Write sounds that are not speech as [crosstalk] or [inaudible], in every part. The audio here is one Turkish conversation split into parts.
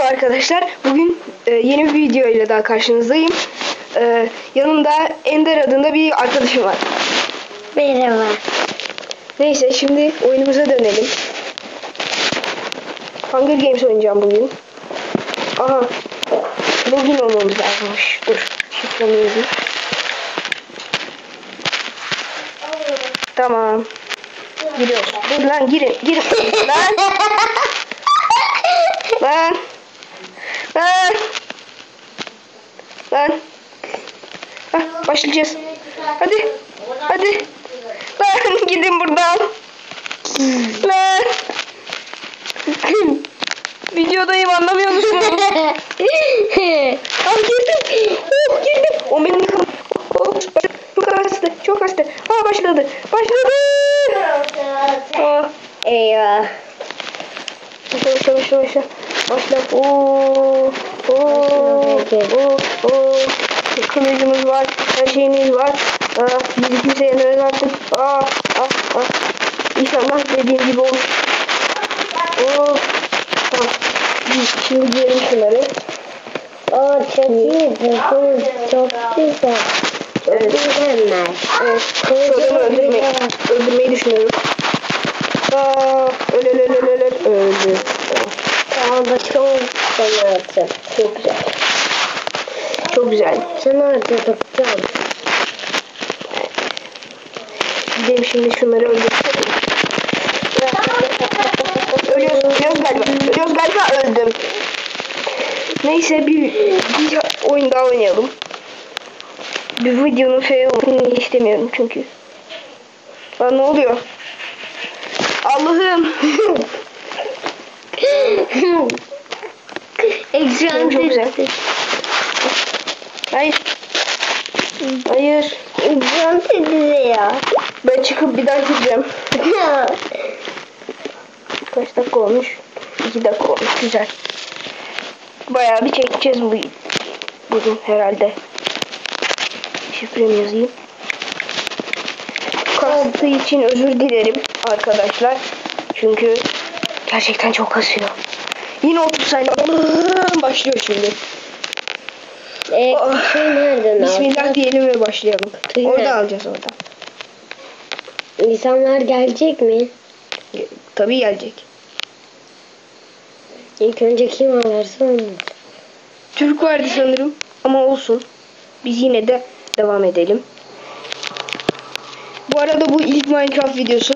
Arkadaşlar bugün e, yeni bir video ile daha karşınızdayım. E, yanımda Ender adında bir arkadaşım var. Merhaba. Neyse şimdi oyunumuza dönelim. Hunger Games oynayacağım bugün. Aha. Bugün olmamız lazımmış. Dur. Şifremi yazayım. Tamam. Giriyoruz. Dur lan girin. Girin. [laughs] lan. Lan. Lan. Lan. Hah, başlayacağız. Hadi. Hadi. Lan [laughs] gidin buradan. Lan. [laughs] Videodayım anlamıyor musunuz? [laughs] Al girdim. Oh, girdim. O benim yıkım. Oh, çok hastı. Çok hastı. Ha başladı. Başladı. Eyvah. Başla başla başla başla. Oo. Oo. Oo. Oo. Kılıcımız var. Her şeyimiz var. Aa, bizi kimse yenemez artık. Aa, aa, aa. İnşallah dediğim gibi olur. Oo. Tamam. Şimdi giyelim şunları. Aa çok iyi. Çok, çok güzel. Çok mükemmel. Evet. Adamı öldürmeyi, öldürmeyi düşünüyorum. Aa, öl öl öl öl öl. Öldü. Aa başka bir sanatı. Çok güzel. Çok güzel. Sanatı tutacağım. Gidelim şimdi şunları öldürelim. Ölüyoruz, ölüyoruz galiba. Ölüyoruz galiba öldüm. Neyse bir, bir oyun daha oynayalım. Bir videonun fail olmasını istemiyorum çünkü. Lan ne oluyor? Allah'ım. [laughs] [laughs] Ekran Çok güzel. Hayır. Hayır. Ekran titriyor. Ben çıkıp bir daha gireceğim. [laughs] Kaç dakika olmuş? 2 dakika olmuş. Güzel. Bayağı bir çekeceğiz bu bugün herhalde. Şifremi yazayım. Kastığı için özür dilerim arkadaşlar. Çünkü gerçekten çok kasıyor. Yine 30 saniye başlıyor şimdi. Eee Oh. şey nereden Bismillah aldın? diyelim ve başlayalım. Kıyı Orada nerede? alacağız orada. İnsanlar gelecek mi? Tabii gelecek. İlk önce kim alırsa onu. Türk vardı sanırım ama olsun. Biz yine de devam edelim. Bu arada bu ilk Minecraft videosu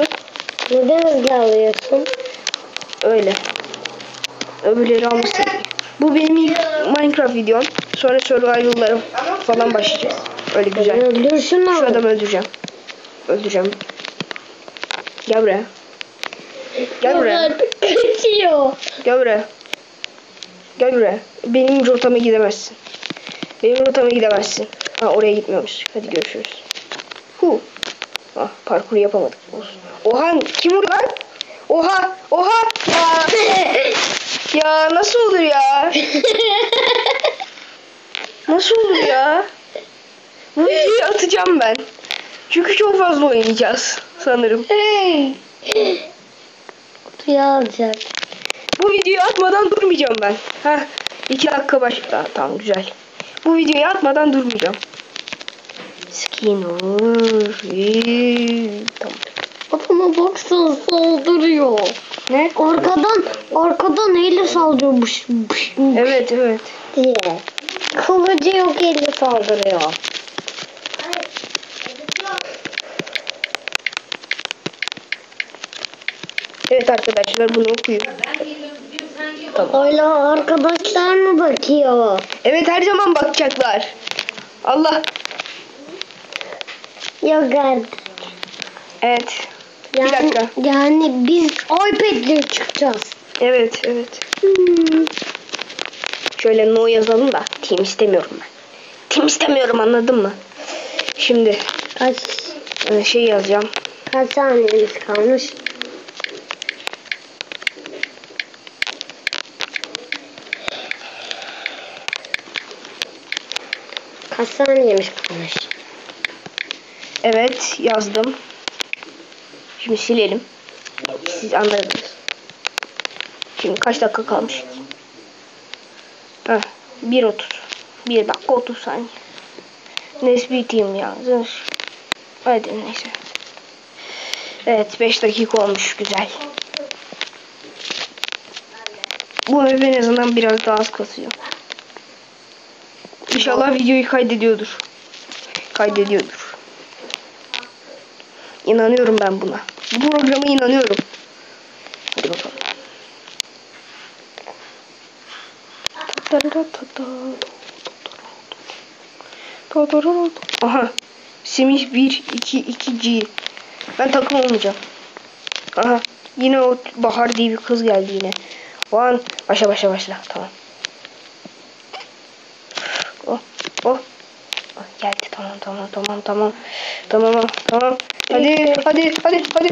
Neden hızlı alıyorsun? Öyle. Öbürleri almasın. Bu benim ilk Minecraft videom. Sonra survival'lara falan başlayacağız. Öyle güzel. Öldür şunu. Şu adamı öldüreceğim. Öldüreceğim. Gel buraya. Gel buraya. Gel buraya. Gel buraya. Benim rotama gidemezsin. Benim rotama gidemezsin. Ha oraya gitmiyormuş. Hadi görüşürüz. Hu. Ah parkuru yapamadık. Olsun. Oha kim vurdu lan? Oha oha ya. ya nasıl olur ya? Nasıl olur ya? Bu videoyu atacağım ben. Çünkü çok fazla oynayacağız sanırım. Hey. Kutuyu alacak. Bu videoyu atmadan durmayacağım ben. Ha, iki dakika baş... Aa, tamam güzel. Bu videoyu atmadan durmayacağım. Skin olur. Tamam. Adama baksana saldırıyor. Ne? Arkadan, arkadan neyle saldırıyor bış, bış, Evet evet. diye. Kılıcı yok elle saldırıyor. Evet arkadaşlar bunu okuyun. Hala arkadaşlar mı bakıyor? Evet her zaman bakacaklar. Allah. Yok artık. Evet. Yani, dakika. Yani biz iPad'le çıkacağız. Evet evet. Hmm. Şöyle no yazalım da. Team istemiyorum ben. Team istemiyorum anladın mı? Şimdi Kaç, e, şey yazacağım. kaç saniyemiz kalmış? Kaç saniyemiz kalmış? Evet yazdım. Şimdi silelim. Siz anladınız. Şimdi kaç dakika kalmış? Heh, 1.30. 1 dakika 30 saniye. Nesbi team yazmış. Hadi neyse. Evet 5 dakika olmuş güzel. Bu map en azından biraz daha az kasıyor. İnşallah videoyu kaydediyordur. Kaydediyordur. İnanıyorum ben buna. Bu programa inanıyorum. Hadi bakalım. Aha. Semih 1 2 2G. Ben takım olmayacağım. Aha. Yine o Bahar diye bir kız geldi yine. One. Başla başla başla. Tamam. Oh. Oh. Ah, Geldi tamam tamam tamam tamam. Tamam tamam. Hadi hadi hadi hadi.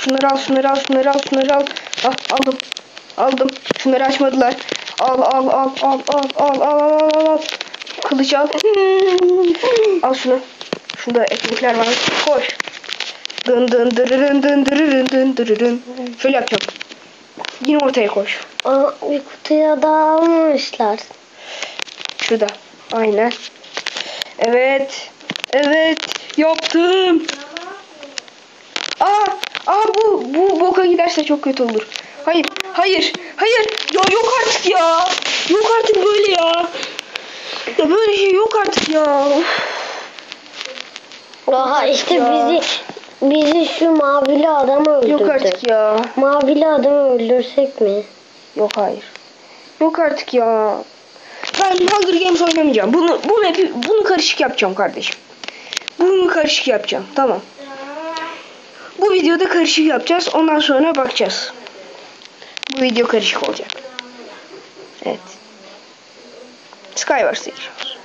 Şunları al şunları al şunları al şunları al. Ah aldım. Aldım. Şunları açmadılar. Al al al al al al al al al al. Kılıç al. al şunu. Şunda ekmekler var. Koş. Dın dın dırırın dın dırırın dın dırırın. Şöyle yapacağım. Yine ortaya koş. Aa, bir kutuya da almamışlar. Şurada. Aynen. Evet. Evet. Yaptım. Aa, aa bu bu boka giderse çok kötü olur. Hayır, hayır, hayır. Ya yok artık ya. Yok artık böyle ya. Ya böyle şey yok artık ya. Aha işte Ya. bizi bizi şu mavili adam öldürdü. Yok artık ya. Mavili adamı öldürsek mi? Yok hayır. Yok artık ya. Ben Hunger Games oynamayacağım. Bunu bu map'i bunu karışık yapacağım kardeşim. Bunu karışık yapacağım. Tamam. Bu videoda karışık yapacağız. Ondan sonra bakacağız. Bu video karışık olacak. Evet. Skywars'a giriyoruz.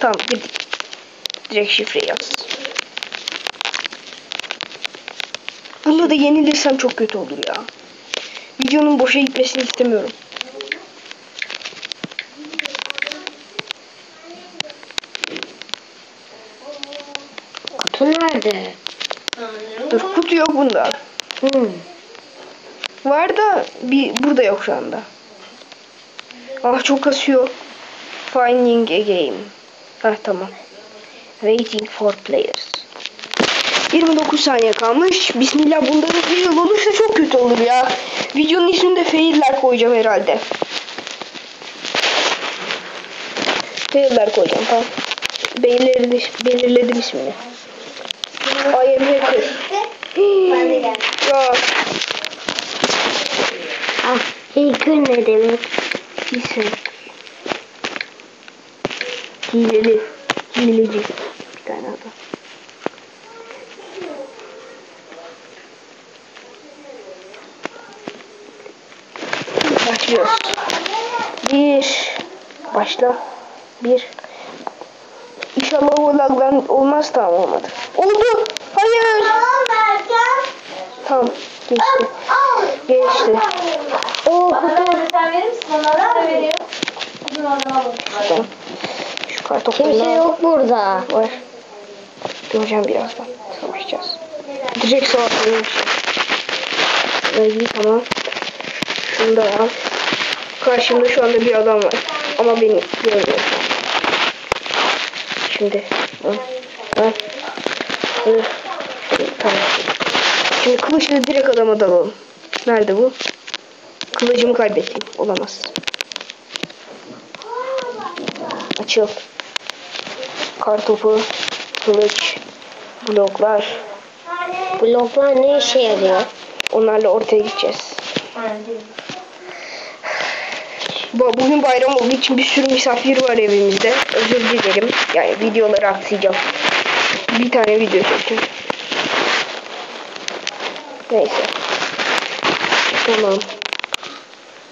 Tamam girdik. Direkt şifreyi yaz. Bunda da yenilirsem çok kötü olur ya. Videonun boşa gitmesini istemiyorum. Kutu nerede? Dur kutu yok bunda. Hmm. Var da bir burada yok şu anda. Ah çok kasıyor. Finding a game. Heh tamam. Waiting for players. 29 saniye kalmış. Bismillah bunda da fail olursa çok kötü olur ya. Videonun ismini de failler koyacağım herhalde. Failler koyacağım tamam. Belirledim, belirledim ismini. I am hacker. Ya Ah, hacker ne demek? Hilsin. Hileli. Hileci. Bir tane adam. Başlıyoruz. Bir. Başla. Bir. İnşallah o olmaz tamam olmadı. Oldu. Tamam. Geçti. Geçti. Oo Bana kutu. sen verir misin? Bana da veriyor. Bizim oradan alalım. Şuradan. Şu kartoplarını Kimse al. yok burada. Var. Göreceğim birazdan. Savaşacağız. Direkt savaşacağız. Şurayı tamam. Şunu da al. Karşımda şu anda bir adam var. Ama beni görmüyor. Şimdi. Hı. Hı. Hı. Şimdi, kılıçla direkt adama dalalım. Nerede bu? Kılıcımı kaybettim. Olamaz. Açıl. Kartopu, kılıç, bloklar. Bloklar ne işe yarıyor? Onlarla ortaya gideceğiz. Bu- Bugün bayram olduğu için bir sürü misafir var evimizde. Özür dilerim. Yani videoları aksayacağım. Bir tane video çekeceğim. Neyse. Tamam.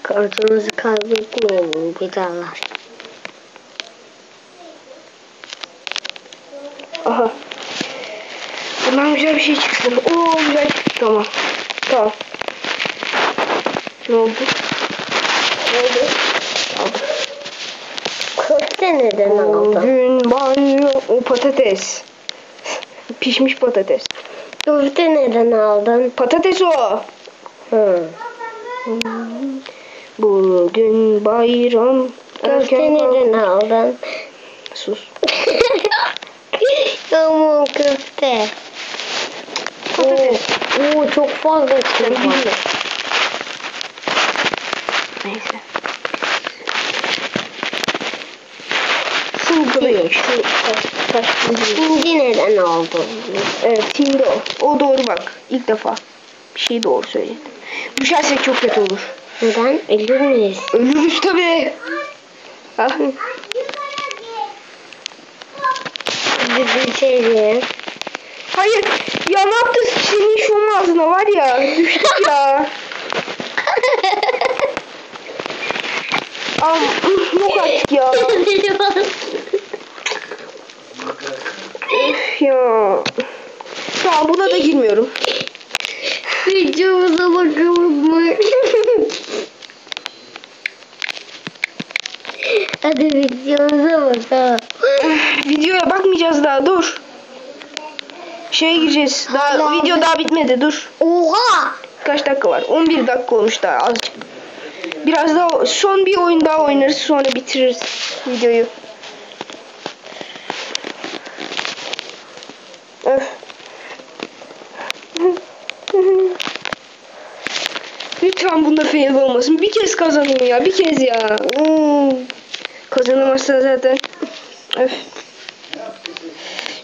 Kartınızı kaybetmeyin bir daha. Aha. Bundan güzel bir şey çıksın. Oo güzel çıktı. Tamam. Tamam. Ne oldu? Ne oldu? Aldım. Köfte neden aldın? Bugün banyo o patates. [laughs] Pişmiş patates. Köfte neden aldın? Patates o. Hı. Bugün bayram. Köfte neden aldın? Sus. [laughs] Tamam köfte. Patates. Oo, oo, çok fazla köfte. Neyse. Şimdi şu taş, taş bulduğum- Şimdi neden aldın? Evet şimdi o. O doğru bak. İlk defa. Bir şey doğru söyledi. Düşersek çok kötü olur. Neden? Ölür müyüz? Ölürüz tabii. Ah, Bizim. Hayır. Ya ne yaptın? Senin şu ağzına var ya. Düştük ya. [laughs] Am, yok artık ya. Ya. Tamam buna da girmiyorum. Videomuza bakalım mı? Hadi videomuza bakalım. Videoya bakmayacağız daha dur. Şeye gireceğiz. Daha Allah video Allah. daha bitmedi dur. Oha! Kaç dakika var? 11 dakika olmuş daha azıcık. Biraz daha son bir oyun daha oynarız sonra bitiririz videoyu. Lütfen bunda fail olmasın. Bir kez kazanayım ya. Bir kez ya. Hmm. Kazanamazsan zaten. Öf.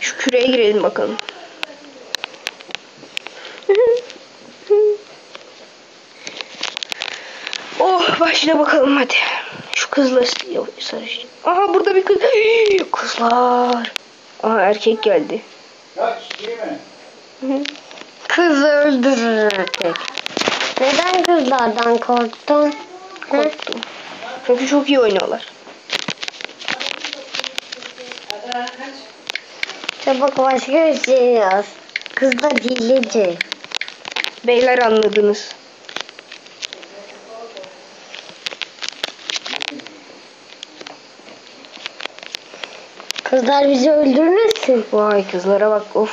Şu küreye girelim bakalım. Oh başla bakalım hadi. Şu kızla sarışın. Aha burada bir kız. [gasps] Kızlar. Aha erkek geldi. Kızı öldürür artık. Neden kızlardan korktun? Korktum. Çünkü çok iyi oynuyorlar. Çabuk başka bir şey yaz. Kız da delici. Beyler anladınız. Kızlar bizi öldürmesin. Vay kızlara bak of.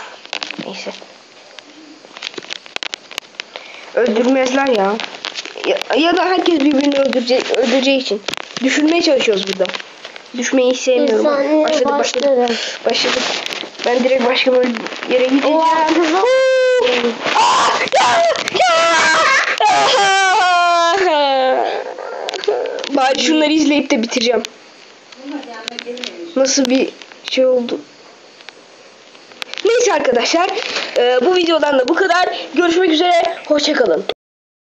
Neyse. Öldürmezler ya. ya. Ya da herkes birbirini öldürecek, öldüreceği için. Düşürmeye çalışıyoruz burada. Düşmeyi sevmiyorum. İnsan Başladı başladı. başladı. Başladık. Ben direkt başka bir yere gideceğim. Bari şunları izleyip de bitireceğim. Nasıl bir şey oldu? Arkadaşlar. e, bu videodan da bu kadar. Görüşmek üzere. Hoşçakalın.